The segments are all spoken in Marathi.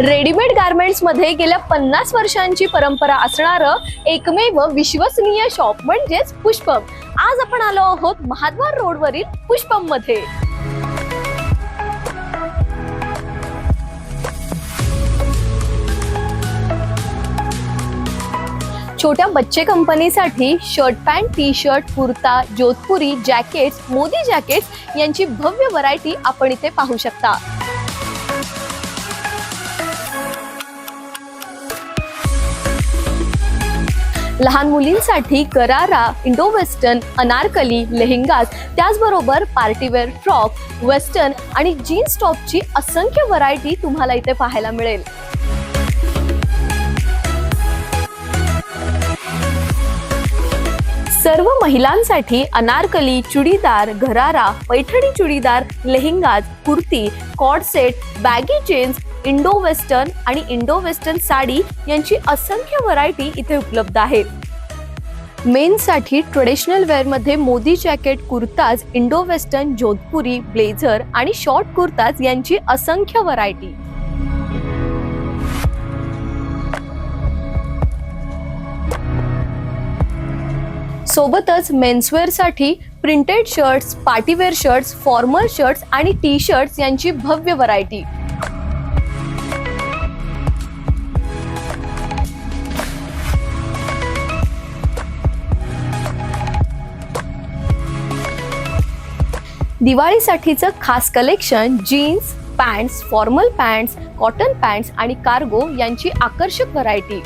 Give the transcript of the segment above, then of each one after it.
रेडीमेड गार्मेंट्समध्ये गेल्या पन्नास वर्षांची परंपरा असणारं एकमेव विश्वसनीय शॉप म्हणजेच पुष्पम. आज आपण आलो आहोत महाद्वार रोडवरील पुष्पममध्ये छोट्या बच्चे कंपनीसाठी shirt pant T shirt kurta Jodhpuri jackets Modi jackets यांची भव्य व्हरायटी आपण इथे पाहू शकता. लहान मुलींसाठी करारा इंडो वेस्टर्न अनारकली लेहंगाज त्याचबरोबर पार्टीवेअर फ्रॉक वेस्टर्न आणि जीन्स टॉपची असंख्य व्हरायटी तुम्हाला इथे पाहायला मिळेल. सर्व महिलांसाठी Anarkali churidar gharara Paithani churidar lehengas kurti co-ord set baggy jeans Indo western आणि इंडो वेस्टर्न साडी यांची असंख्य व्हरायटी इथे उपलब्ध आहे. मेनसाठी traditional वेअरमध्ये Modi jacket kurtas Indo western Jodhpuri blazer आणि शॉर्ट कुर्ताज यांची असंख्य व्हरायटी. सोबतच मेन्सवेअरसाठी printed shirts partywear shirts formal shirts आणि टी शर्ट्स यांची भव्य व्हरायटी. दिवाळीसाठीचं खास collection jeans pants formal pants cotton pants आणि कार्गो यांची आकर्षक व्हरायटी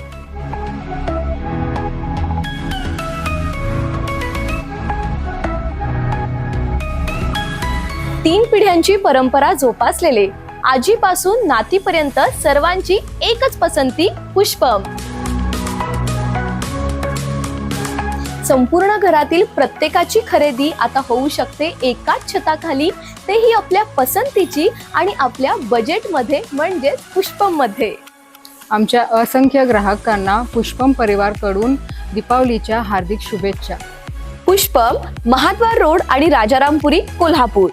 तीन पिढ्यांची परंपरा जोपासलेले. आजीपासून नातीपर्यंत सर्वांची एकच पसंती पुष्पम. संपूर्ण घरातील प्रत्येकाची खरेदी आता होऊ शकते एकाच छताखाली. तेही आपल्या पसंतीची आणि आपल्या बजेटमध्ये म्हणजेच पुष्पममध्ये आमच्या असंख्य ग्राहकांना पुष्पम परिवारकडून दीपावलीच्या हार्दिक शुभेच्छा. पुष्पम महाद्वार रोड आणि राजारामपुरी कोल्हापूर.